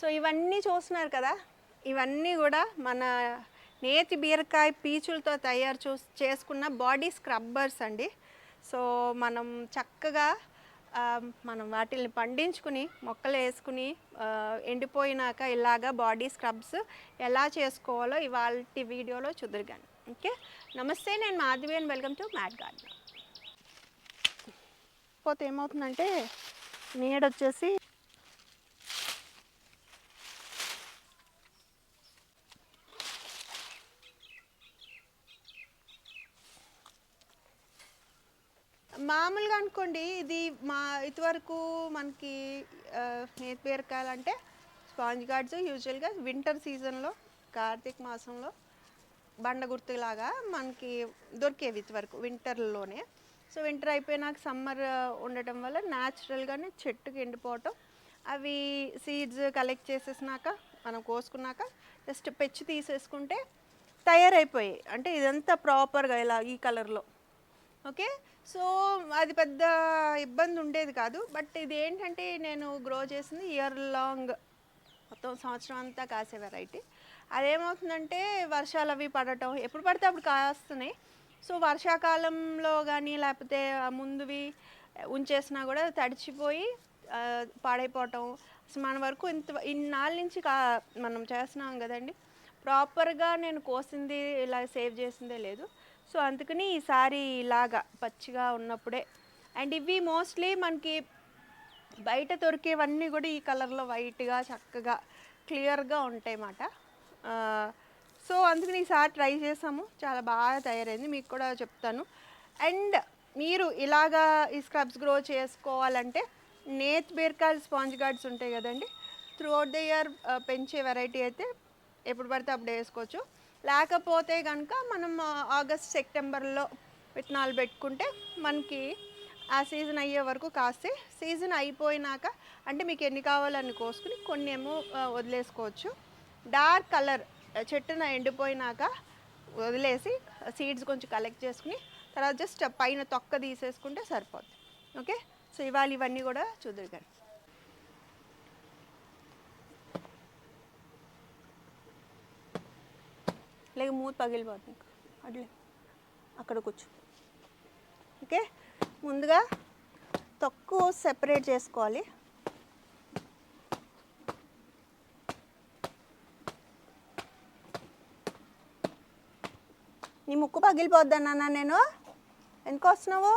So ఇవన్నీ చూస్తున్నారు కదా ఇవన్నీ కూడా మన నేతి బీరకాయ పీచులతో తయారు చూ చేసుకున్న బాడీ స్క్రబ్బర్స్ అండి. సో మనం చక్కగా మనం వాటిని పండించుకుని మొక్కలు వేసుకుని ఎండిపోయినాక ఇలాగా బాడీ స్క్రబ్స్ ఎలా చేసుకోవాలో ఇవాళ వీడియోలో చూద్దరుగాను ఓకే? నమస్తే నేను Madhavi and welcome to mat garden. పోతే ఏమవుతుందంటే నీడొచ్చేసి మామూలుగా అనుకోండి ఇది మా ఇదివరకు మనకి ఆ, అంటే స్పాంజ్ గార్డ్స్ యూజువల్గా వింటర్ సీజన్లో కార్తీక మాసంలో బండ గుర్తులాగా మనకి దొరికేవి ఇదివరకు వింటర్లోనే. సో వింటర్ అయిపోయినాక సమ్మర్ ఉండటం వల్ల న్యాచురల్గానే చెట్టుకి ఎండిపోవటం అవి సీడ్స్ కలెక్ట్ చేసేసినాక మనం కోసుకున్నాక జస్ట్ పెచ్చు తీసేసుకుంటే తయారైపోయాయి. అంటే ఇదంతా ప్రాపర్గా ఇలా ఈ కలర్లో. ఓకే? సో అది పెద్ద ఇబ్బంది ఉండేది కాదు. బట్ ఇది ఏంటంటే నేను గ్రో చేసింది ఇయర్ లాంగ్ మొత్తం సంవత్సరం అంతా కాసే వెరైటీ అదేమవుతుందంటే వర్షాలు అవి పడటం ఎప్పుడు పడితే అప్పుడు కాస్తున్నాయి. సో వర్షాకాలంలో కానీ లేకపోతే ముందువి ఉంచేసినా కూడా తడిచిపోయి పాడైపోవటం. అసలు మన వరకు ఇంత ఇన్నాళ్ళ నుంచి కా మనం చేస్తున్నాం కదండి. ప్రాపర్గా నేను కోసింది ఇలా సేవ్ చేసిందే లేదు. సో అందుకని ఈసారి ఇలాగా పచ్చిగా ఉన్నప్పుడే. అండ్ ఇవి మోస్ట్లీ మనకి బయట దొరికేవన్నీ కూడా ఈ కలర్లో వైట్గా చక్కగా క్లియర్గా ఉంటాయి అన్నమాట సో అందుకని ఈసారి ట్రై చేసాము. చాలా బాగా తయారైంది. మీకు కూడా చెప్తాను. అండ్ మీరు ఇలాగా ఈ స్క్రబ్స్ గ్రో చేసుకోవాలంటే నేత్ బీరకాయలు స్పాంజ్ గార్డ్స్ ఉంటాయి కదండి. త్రూ అవుట్ ద ఇయర్ పెంచే వెరైటీ అయితే ఎప్పుడు పడితే అప్పుడు వేసుకోవచ్చు. లేకపోతే కనుక మనం ఆగస్ట్ సెప్టెంబర్లో విత్తనాలు పెట్టుకుంటే మనకి ఆ సీజన్ అయ్యే వరకు కాస్తే సీజన్ అయిపోయినాక అంటే మీకు ఎన్ని కావాలని కోసుకుని కొన్ని ఏమో వదిలేసుకోవచ్చు. డార్క్ కలర్ చెట్టున ఎండిపోయినాక వదిలేసి సీడ్స్ కొంచెం కలెక్ట్ చేసుకుని తర్వాత జస్ట్ పైన తొక్క తీసేసుకుంటే సరిపోద్ది. ఓకే? సో ఇవాళ ఇవన్నీ కూడా చూద్దరు కానీ లేక మూత పగిలిపోతుంది. అట్లే. అక్కడ కూర్చో. ఓకే? ముందుగా తక్కువ సెపరేట్ చేసుకోవాలి. నీ ముక్కు పగిలిపోద్దన్నా నేను? ఎందుకు వస్తున్నావు?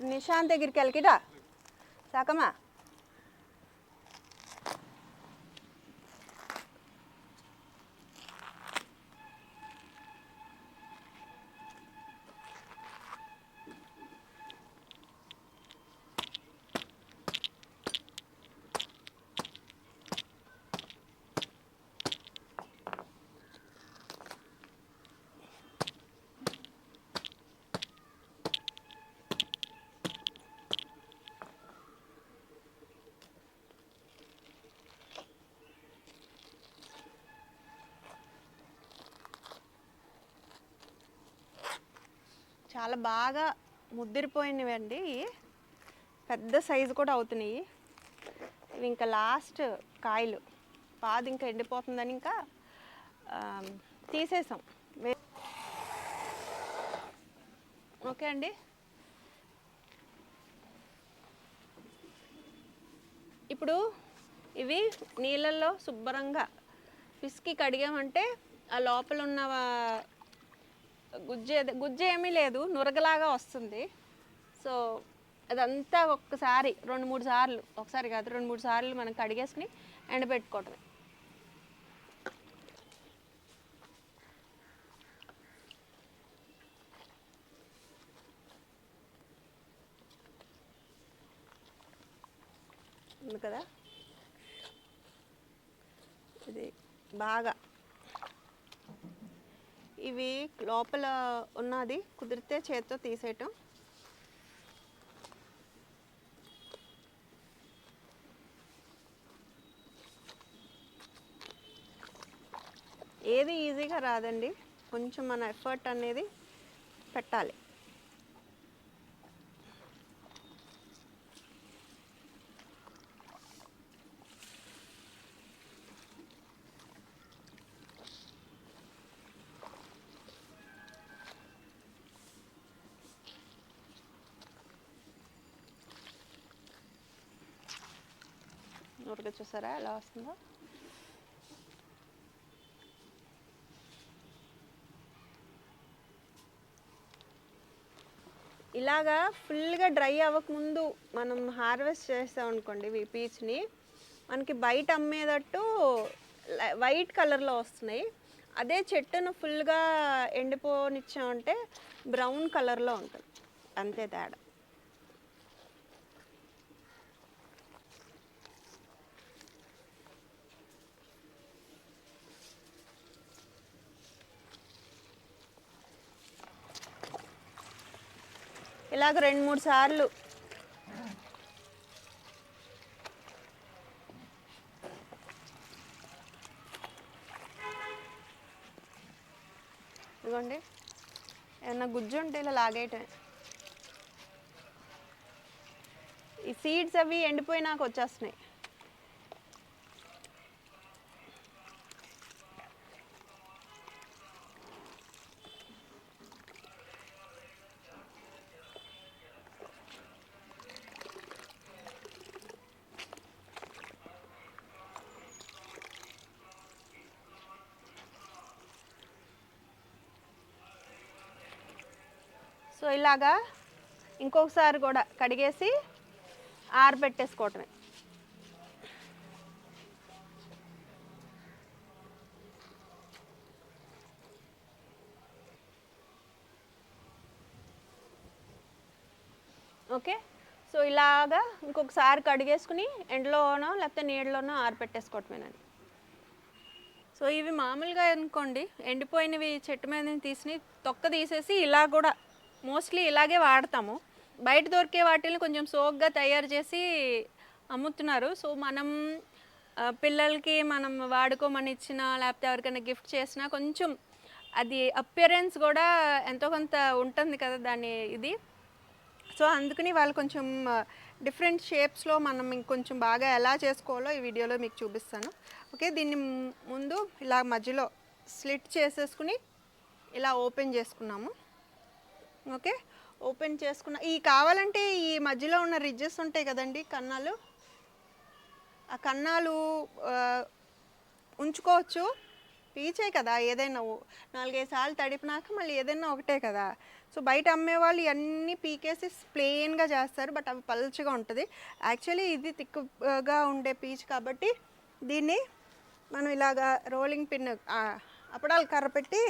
ఇట్రా నిశాంత్ దగ్గరికి వెళ్ళకి ఇట్రా సాకమ్మా. చాలా బాగా ముద్దిరిపోయినవి అండి పెద్ద సైజు కూడా అవుతున్నాయి. ఇవి ఇంకా లాస్ట్ కాయలు. పాది ఇంకా ఎండిపోతుందని ఇంకా తీసేసాం. ఓకే అండి. ఇప్పుడు ఇవి నీళ్ళల్లో శుభ్రంగా పిసికి కడిగామంటే ఆ లోపల ఉన్న గుజ్జు ఏది- గుజ్జు ఏమీ లేదు నురగలాగా వస్తుంది. సో అదంతా ఒక్కసారి రెండు మూడు సార్లు ఒకసారి కాదు రెండు మూడు సార్లు మనం కడిగేసుకుని ఎండబెట్టుకోవటమే ఉంది కదా? ఇది బాగా ఇవి లోపల ఉన్నది కుదిరితే చేతితో తీసేయటం. ఏది ఈజీగా రాదండి. కొంచెం మన ఎఫర్ట్ అనేది పెట్టాలి. ఊరికే చూసారా ఎలా వస్తుందో ఇలాగా ఫుల్గా డ్రై అవ్వకముందు మనం హార్వెస్ట్ చేస్తాం అనుకోండి ఈ పీచ్ని మనకి బయట అమ్మేటట్టు వైట్ కలర్లో వస్తున్నాయి. అదే చెట్టును ఫుల్గా ఎండిపోనిచ్చామంటే బ్రౌన్ కలర్లో ఉంటుంది. అంతే తేడా. ఇలాగ రెండు మూడు సార్లు. ఇదిగోండి. ఏమన్నా గుజ్జు ఉంటే ఇలా లాగేయటమే. ఈ సీడ్స్ అవి ఎండిపోయినాక వచ్చేస్తున్నాయి. ఇలాగా ఇంకొకసారి కూడా కడిగేసి ఆరబెట్టేసుకోవటమే. ఓకే? సో ఇలాగా ఇంకొకసారి కడిగేసుకుని ఎండలోనో లేకపోతే నీళ్ళలోనో ఆరబెట్టేసుకోవటమేనండి. సో ఇవి మామూలుగా అనుకోండి ఎండిపోయినవి చెట్టు మీద తీసి తొక్క తీసేసి ఇలా కూడా మోస్ట్లీ ఇలాగే వాడతాము. బయట దొరికే వాటిని కొంచెం సోగ్గా తయారు చేసి అమ్ముతున్నారు. సో మనం పిల్లలకి మనం వాడుకోమని ఇచ్చినా లేకపోతే ఎవరికైనా గిఫ్ట్ చేసినా కొంచెం అది అపియరెన్స్ కూడా ఎంతో కొంత ఉంటుంది కదా దాని ఇది. సో అందుకని వాళ్ళు కొంచెం డిఫరెంట్ షేప్స్లో మనం ఇంకొంచెం బాగా ఎలా చేసుకోవాలో ఈ వీడియోలో మీకు చూపిస్తాను. ఓకే దీన్ని ముందు ఇలా మధ్యలో స్లిట్ చేసేసుకుని ఇలా ఓపెన్ చేసుకున్నాము. ఓకే? ఓపెన్ చేసుకున్న ఈ కావాలంటే ఈ మధ్యలో ఉన్న రిడ్జెస్ ఉంటాయి కదండి కన్నాలు? ఆ కన్నాలు ఉంచుకోవచ్చు. పీచే కదా ఏదైనా నాలుగైదు సార్లు తడిపినాక మళ్ళీ ఏదైనా ఒకటే కదా. సో బయట అమ్మేవాళ్ళు ఇవన్నీ పీకేసి ప్లెయిన్గా చేస్తారు బట్ అవి పల్చగా ఉంటుంది. యాక్చువల్లీ ఇది తిక్కుగా ఉండే పీచ్ కాబట్టి దీన్ని మనం ఇలాగా రోలింగ్ పిన్ అప్పడాలు కర్ర పెట్టి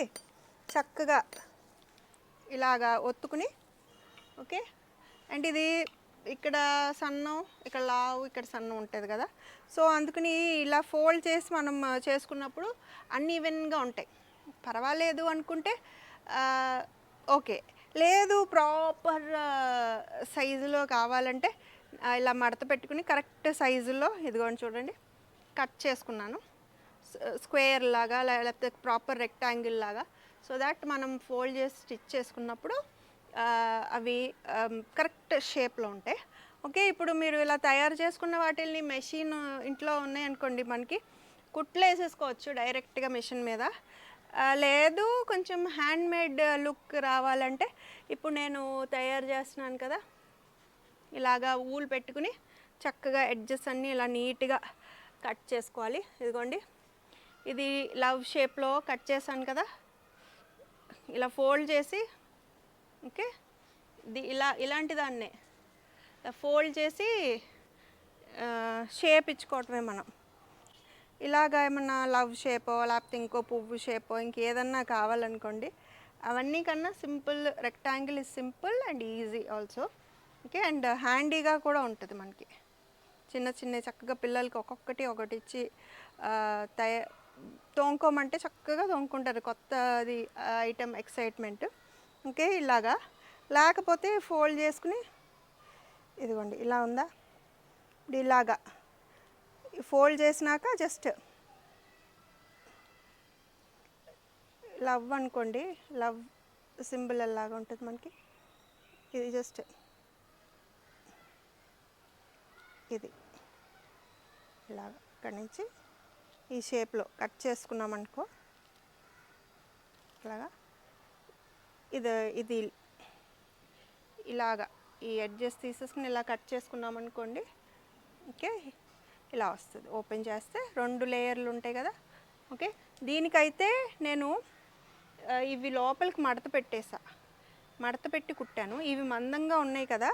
చక్కగా ఇలాగా ఒత్తుకుని ఓకే? అండ్ ఇది ఇక్కడ సన్నం ఇక్కడ లావు ఇక్కడ సన్నం ఉంటుంది కదా? సో అందుకని ఇలా ఫోల్డ్ చేసి మనం చేసుకున్నప్పుడు అన్ని ఈవెన్గా ఉంటాయి. పర్వాలేదు అనుకుంటే ఓకే. లేదు ప్రాపర్ సైజులో కావాలంటే ఇలా మడత పెట్టుకుని కరెక్ట్ సైజులో ఇదిగోండి చూడండి కట్ చేసుకున్నాను. స్క్వేర్ లాగా లేకపోతే ప్రాపర్ రెక్టాంగిల్ లాగా సో దాట్ మనం ఫోల్డ్ చేసి స్టిచ్ చేసుకున్నప్పుడు అవి కరెక్ట్ షేప్లో ఉంటాయి. ఓకే ఇప్పుడు మీరు ఇలా తయారు చేసుకున్న వాటిని మెషిన్ ఇంట్లో ఉన్నాయనుకోండి మనకి. కుట్లు వేసేసుకోవచ్చు డైరెక్ట్గా మెషిన్ మీద. లేదు కొంచెం హ్యాండ్ మేడ్ లుక్ రావాలంటే ఇప్పుడు నేను తయారు చేస్తున్నాను కదా ఇలాగా ఊలు పెట్టుకుని చక్కగా ఎడ్జెస్ అన్నీ ఇలా నీట్గా కట్ చేసుకోవాలి. ఇదిగోండి. ఇది లవ్ షేప్లో కట్ చేశాను కదా ఇలా ఫోల్డ్ చేసి ఓకే? ఇది ఇలా ఇలాంటి దాన్నే ఇలా ఫోల్డ్ చేసి షేప్ ఇచ్చుకోవటమే మనం. ఇలాగ ఏమన్నా లవ్ షేపో లేకపోతే ఇంకో పువ్వు షేపో ఇంకేదన్నా కావాలనుకోండి అవన్నీ కన్నా simple rectangle is simple and easy also. Okay? And హ్యాండీగా కూడా ఉంటుంది మనకి. చిన్న చిన్న చక్కగా పిల్లలకి ఒక్కొక్కటి ఒకటి ఇచ్చి తయ తోముకోమంటే చక్కగా తోముకుంటారు కొత్తది ఐటెం ఎక్సైట్మెంట్ ఓకే ఇలాగా. లేకపోతే ఫోల్డ్ చేసుకుని ఇదిగోండి ఇలా ఉందా? ఇప్పుడు ఇలాగా. ఫోల్డ్ చేసినాక జస్ట్ లవ్ అనుకోండి. లవ్ సింబల్ అలాగా ఉంటుంది మనకి. ఇది జస్ట్ ఇది. ఇలాగ. ఇక్కడి నుంచి ఈ షేప్లో కట్ చేసుకున్నాం అనుకో. ఇలాగా. ఇది ఇది ఇలాగా ఈ ఎడ్జెస్ తీసేసుకుని ఇలా కట్ చేసుకున్నామనుకోండి ఓకే? ఇలా వస్తుంది. ఓపెన్ చేస్తే రెండు లేయర్లు ఉంటాయి కదా? ఓకే? దీనికైతే నేను ఇవి లోపలికి మడత పెట్టేసా. మడత పెట్టి కుట్టాను. ఇవి మందంగా ఉన్నాయి కదా?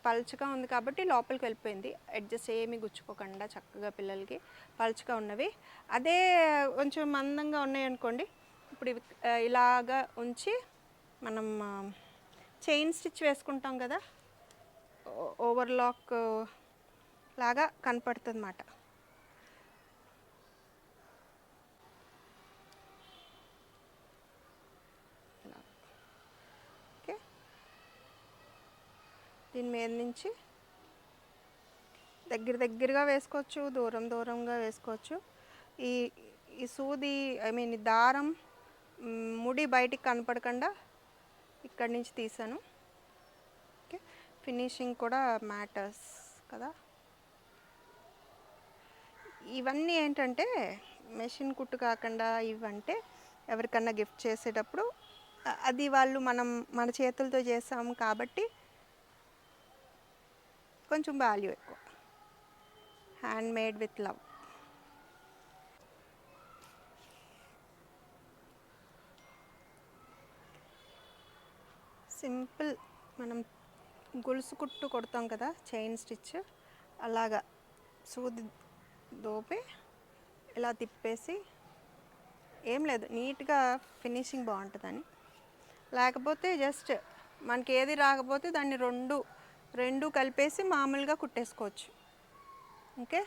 పలుచగా ఉంది కాబట్టి లోపలికి వెళ్ళిపోయింది. అడ్జస్ట్ ఏమీ గుచ్చుకోకుండా చక్కగా పిల్లలకి పలుచగా ఉన్నవి. అదే కొంచెం మందంగా ఉన్నాయి అనుకోండి. ఇప్పుడు ఇవి ఇలాగా ఉంచి మనం చైన్ స్టిచ్ వేసుకుంటాం కదా? ఓవర్లాక్ లాగా కనపడుతుంది అన్నమాట దీని మీద నుంచి దగ్గర దగ్గరగా వేసుకోవచ్చు దూరం దూరంగా వేసుకోవచ్చు. ఈ ఈ సూది ఐ మీన్ దారం ముడి బయటికి కనపడకుండా ఇక్కడి నుంచి తీసాను. ఓకే? ఫినిషింగ్ కూడా మ్యాటర్స్ కదా? ఇవన్నీ ఏంటంటే మెషిన్ కుట్టు కాకుండా ఇవంటే ఎవరికన్నా గిఫ్ట్ చేసేటప్పుడు అది వాళ్ళు మనం మన చేతులతో చేస్తాము కాబట్టి కొంచెం వాల్యూ ఎక్కువ. Handmade with love simple మనం గొలుసు కుట్టు కొడతాం కదా చైన్ స్టిచ్ అలాగా సూది దోపి ఇలా తిప్పేసి ఏం లేదు నీట్గా ఫినిషింగ్ బాగుంటుందని. లేకపోతే జస్ట్ మనకి ఏది రాకపోతే దాన్ని రెండు రెండు కలిపేసి మామూలుగా కుట్టేసుకోవచ్చు. ఓకే?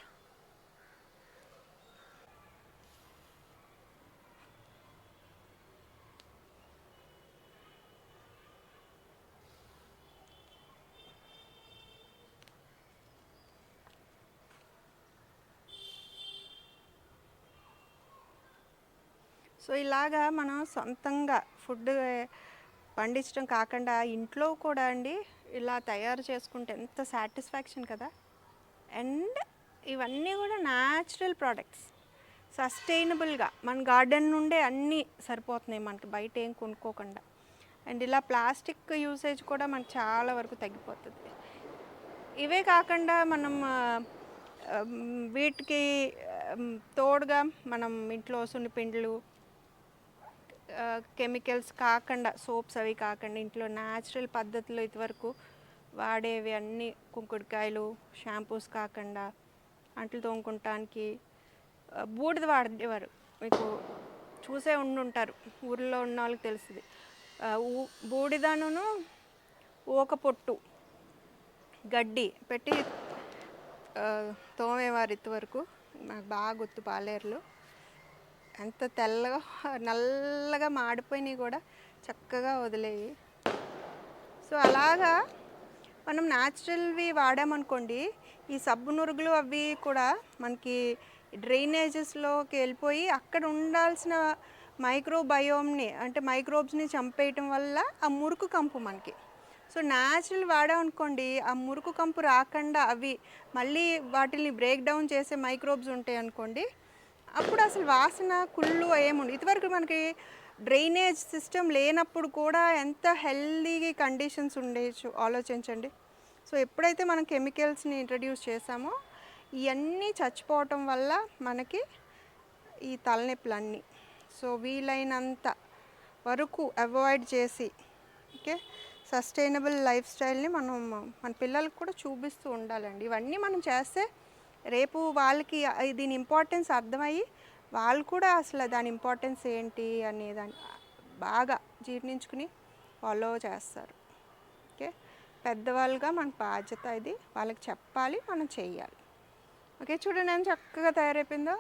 సో ఇలాగా మనం సొంతంగా ఫుడ్ పండించడం కాకుండా ఇంట్లో కూడా అండి ఇలా తయారు చేసుకుంటే ఎంత సాటిస్ఫాక్షన్ కదా. అండ్ ఇవన్నీ కూడా న్యాచురల్ ప్రోడక్ట్స్. సస్టైనబుల్గా మన గార్డెన్ నుండే అన్నీ సరిపోతున్నాయి మనకి బయట ఏం కొనుక్కోకుండా. అండ్ ఇలా ప్లాస్టిక్ యూసేజ్ కూడా మనకు చాలా వరకు తగ్గిపోతుంది. ఇవే కాకుండా మనం వీటికి తోడుగా మనం ఇంట్లో సున్నిపిండ్లు కెమికల్స్ కాకుండా సోప్స్ అవి కాకుండా ఇంట్లో న్యాచురల్ పద్ధతిలో ఇదివరకు వాడేవి అన్నీ కుంకుడుకాయలు షాంపూస్ కాకుండా అంట్లు తోముకుంటానికి బూడిద వాడేవారు. మీకు చూసే ఉండుంటారు. ఊర్లో ఉన్న వాళ్ళకి తెలుస్తుంది. ఊ- బూడిదను ఊక పొట్టు గడ్డి పెట్టి తోమేవారు ఇంతవరకు నాకు బాగా గుర్తు పాలేరులో. ఎంత తెల్లగా నల్లగా మాడిపోయినాయి కూడా చక్కగా వదిలేయి. సో అలాగా మనం న్యాచురల్వి వాడామనుకోండి ఈ సబ్బు నురుగులు అవి కూడా మనకి డ్రైనేజెస్లోకి వెళ్ళిపోయి అక్కడ ఉండాల్సిన మైక్రోబయోమ్ని అంటే మైక్రోబ్స్ని చంపేయటం వల్ల ఆ మురుకు కంపు మనకి. సో న్యాచురల్ వాడామనుకోండి ఆ మురుకు కంపు రాకుండా అవి మళ్ళీ వాటిని బ్రేక్ డౌన్ చేసే మైక్రోబ్స్ ఉంటాయి అనుకోండి అప్పుడు అసలు వాసన కుళ్ళు ఏముండదు ఇదివరకు మనకి డ్రైనేజ్ సిస్టమ్ లేనప్పుడు కూడా ఎంత హెల్దీ కండిషన్స్ ఉండేచ్చు ఆలోచించండి. సో ఎప్పుడైతే మనం కెమికల్స్ని ఇంట్రడ్యూస్ చేసామో ఇవన్నీ చచ్చిపోవటం వల్ల మనకి ఈ తలనొప్పులన్నీ. సో వీలైనంత వరకు అవాయిడ్ చేసి ఓకే సస్టైనబుల్ లైఫ్ స్టైల్ని మనం మన పిల్లలకు కూడా చూపిస్తూ ఉండాలండి. ఇవన్నీ మనం చేస్తే రేపు వాళ్ళకి దీని ఇంపార్టెన్స్ అర్థమయ్యి వాళ్ళు కూడా అసలు దాని ఇంపార్టెన్స్ ఏంటి అనేదాన్ని బాగా జీర్ణించుకుని ఫాలో చేస్తారు. ఓకే పెద్దవాళ్ళుగా మన బాధ్యత ఇది. వాళ్ళకి చెప్పాలి మనం చేయాలి ఓకే చూడండి ఎంత చక్కగా తయారైపోయిందో.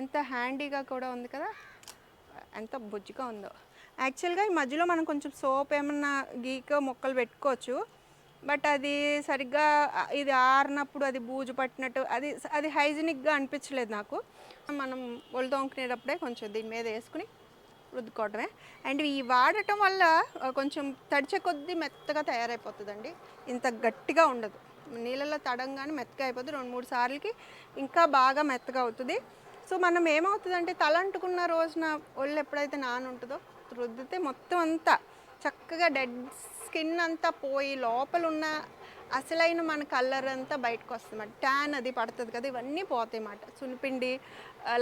ఎంత హ్యాండీగా కూడా ఉంది కదా. ఎంత బుజ్జిగా ఉందో. యాక్చువల్గా ఈ మధ్యలో మనం కొంచెం సోప్ ఏమన్నా గీక మొక్కలు పెట్టుకోవచ్చు. బట్ అది సరిగ్గా ఇది ఆరినప్పుడు అది బూజు పట్టినట్టు అది అది హైజీనిక్గా అనిపించలేదు నాకు. మనం ఒళ్ళు తోముకునేటప్పుడే కొంచెం దీని మీద వేసుకుని రుద్దుకోవడమే అండ్ ఈ వాడటం వల్ల కొంచెం తడిచే కొద్దీ మెత్తగా తయారైపోతుందండి. ఇంత గట్టిగా ఉండదు. నీళ్ళలో తడంగానే మెత్తగా అయిపోతుంది రెండు మూడు సార్లకి ఇంకా బాగా మెత్తగా అవుతుంది. సో మనం ఏమవుతుందంటే తల అంటుకున్న రోజున ఒళ్ళు ఎప్పుడైతే నాన ఉంటుందో రుద్దితే మొత్తం అంతా చక్కగా డెడ్ స్కిన్ అంతా పోయి లోపల ఉన్న అసలైన మన కలర్ అంతా బయటకు వస్తుంది ట్యాన్ అది పడుతుంది కదా ఇవన్నీ పోతాయి అన్నమాట సునిపిండి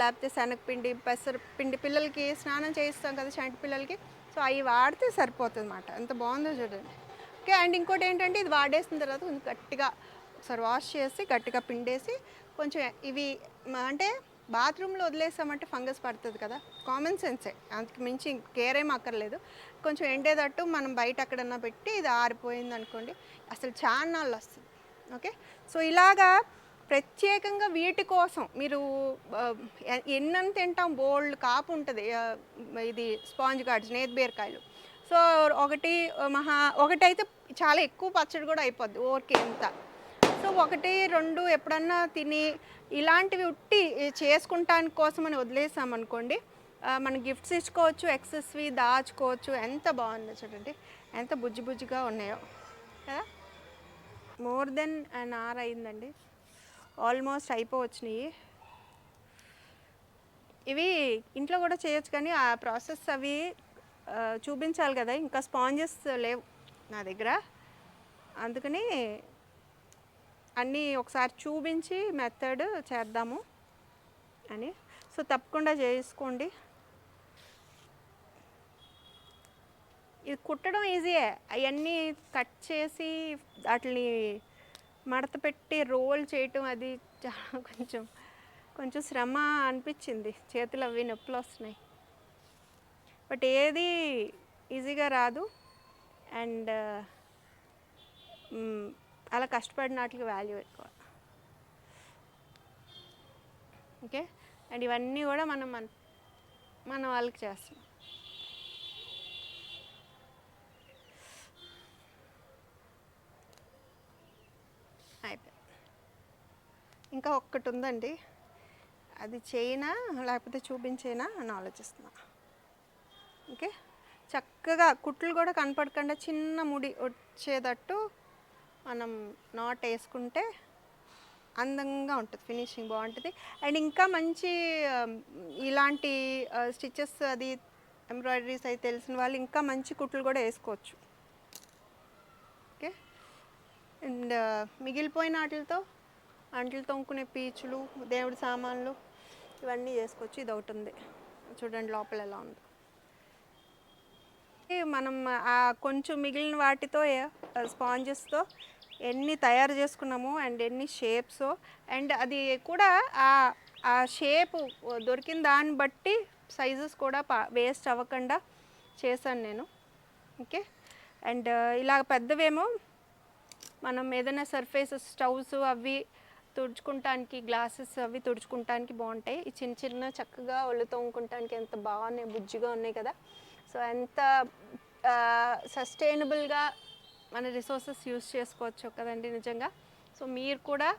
లేకపోతే శనగపిండి పెసరపిండి పిల్లలకి స్నానం చేయిస్తాం కదా చంటి పిల్లలకి సో అవి వాడితే సరిపోతుంది అన్నమాట ఎంత బాగుందో చూడండి. ఓకే అండ్ ఇంకోటి ఏంటంటే ఇది వాడేసిన తర్వాత కొంచెం గట్టిగా ఒకసారి వాష్ చేసి గట్టిగా పిండేసి కొంచెం ఇవి అంటే బాత్రూంలో వదిలేసామంటే ఫంగస్ పడుతుంది కదా. కామన్ సెన్సే. అందుకు మించి కేర్ ఏం అక్కర్లేదు. కొంచెం ఎండేటట్టు మనం బయట ఎక్కడన్నా పెట్టి ఇది ఆరిపోయింది అనుకోండి. అసలు చాలా నాళ్ళు వస్తుంది. ఓకే? సో ఇలాగా ప్రత్యేకంగా వీటి కోసం మీరు ఎన్నని తింటాం బోల్డ్ కాపు ఉంటుంది. ఇది స్పాంజ్ గార్డ్స్ నేతిబీరకాయలు సో ఒకటి మహా ఒకటైతే చాలా ఎక్కువ పచ్చడి కూడా అయిపోద్ది. ఓకే ఎంత. సో ఒకటి రెండు ఎప్పుడన్నా తిని ఇలాంటివి ఉట్టి చేసుకుంటానికి కోసం అని వదిలేసామనుకోండి మనం గిఫ్ట్స్ ఇచ్చుకోవచ్చు ఎక్సెస్వి దాచుకోవచ్చు ఎంత బాగుందో చూడండి ఎంత బుజ్జి బుజ్జిగా ఉన్నాయో కదా? మోర్ దెన్ అన్ అవర్ అయిందండి. ఆల్మోస్ట్ అయిపోవచ్చినాయి. ఇవి ఇంట్లో కూడా చేయొచ్చు కానీ ఆ ప్రాసెస్ అవి చూపించాలి కదా ఇంకా స్పాంజెస్ లేవు నా దగ్గర. అందుకని అన్నీ ఒకసారి చూపించి మెథడ్ చేద్దాము అని. సో తప్పకుండా చేసుకోండి. ఇది కుట్టడం ఈజీయే అవన్నీ కట్ చేసి వాటిని మడత పెట్టి రోల్ చేయటం అది చాలా కొంచెం కొంచెం శ్రమ అనిపించింది. చేతులు అవి నొప్పులు వస్తున్నాయి. బట్ ఏది ఈజీగా రాదు. అండ్ అలా కష్టపడిన వాటికి వాల్యూ ఎక్కువ. ఓకే అండ్ ఇవన్నీ కూడా మనం మన మన వాళ్ళకి చేస్తాం అయిపోయింది. ఇంకా ఒక్కటి ఉందండి. అది చేయనా లేకపోతే చూపించేనా అని ఆలోచిస్తున్నా. ఓకే చక్కగా కుట్లు కూడా కనపడకుండా చిన్న ముడి వచ్చేటట్టు మనం నాట్ వేసుకుంటే అందంగా ఉంటుంది ఫినిషింగ్ బాగుంటుంది. అండ్ ఇంకా మంచి ఇలాంటి స్టిచెస్ అది ఎంబ్రాయిడరీస్ అయితే తెలిసిన వాళ్ళు ఇంకా మంచి కుట్లు కూడా వేసుకోవచ్చు. ఓకే? అండ్ మిగిలిపోయిన వాటితో అంట్లు తొంకునే పీచులు దేవుడి సామాన్లు ఇవన్నీ చేసుకొచ్చి ఇది ఒకటి ఉంది. చూడండి లోపల ఎలా ఉంది. మనం ఆ కొంచెం మిగిలిన వాటితో స్పాంజెస్తో ఎన్ని తయారు చేసుకున్నాము అండ్ ఎన్ని షేప్స్ అండ్ అది కూడా ఆ ఆ షేప్ దొరికిన దాన్ని బట్టి సైజెస్ కూడా వేస్ట్ అవ్వకుండా చేశాను నేను. ఓకే అండ్ ఇలా పెద్దవేమో మనం ఏదైనా సర్ఫేసెస్ స్టవ్స్ అవి తుడుచుకుంటానికి గ్లాసెస్ అవి తుడుచుకుంటానికి బాగుంటాయి. ఈ చిన్న చిన్న చక్కగా ఒళ్ళు తోముకుంటానికి ఎంత బాగున్నాయి బుజ్జిగా ఉన్నాయి కదా. సో ఎంత సస్టైనబుల్గా మన రిసోర్సెస్ యూస్ చేసుకోవచ్చు కదండి నిజంగా. సో మీరు కూడా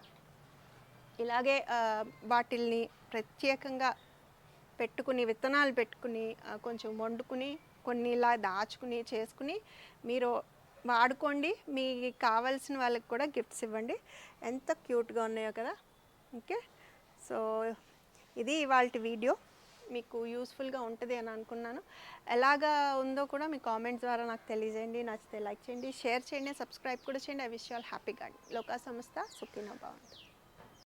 ఇలాగే వాటిల్ని ప్రత్యేకంగా పెట్టుకుని విత్తనాలు పెట్టుకుని కొంచెం వండుకుని కొన్ని ఇలా దాచుకుని చేసుకుని మీరు వాడుకోండి. మీకు కావాల్సిన వాళ్ళకి కూడా గిఫ్ట్స్ ఇవ్వండి. ఎంత క్యూట్గా ఉన్నాయో కదా. ఓకే? సో ఇది ఇవాళ వీడియో. మీకు యూస్ఫుల్గా ఉంటుంది అని అనుకున్నాను. ఎలాగా ఉందో కూడా మీ కామెంట్స్ ద్వారా నాకు తెలియజేయండి నచ్చితే లైక్ చేయండి షేర్ చేయండి సబ్స్క్రైబ్ కూడా చేయండి. I wish all happy guard లోకా సంస్థ సుఖీనా బాగుంటుంది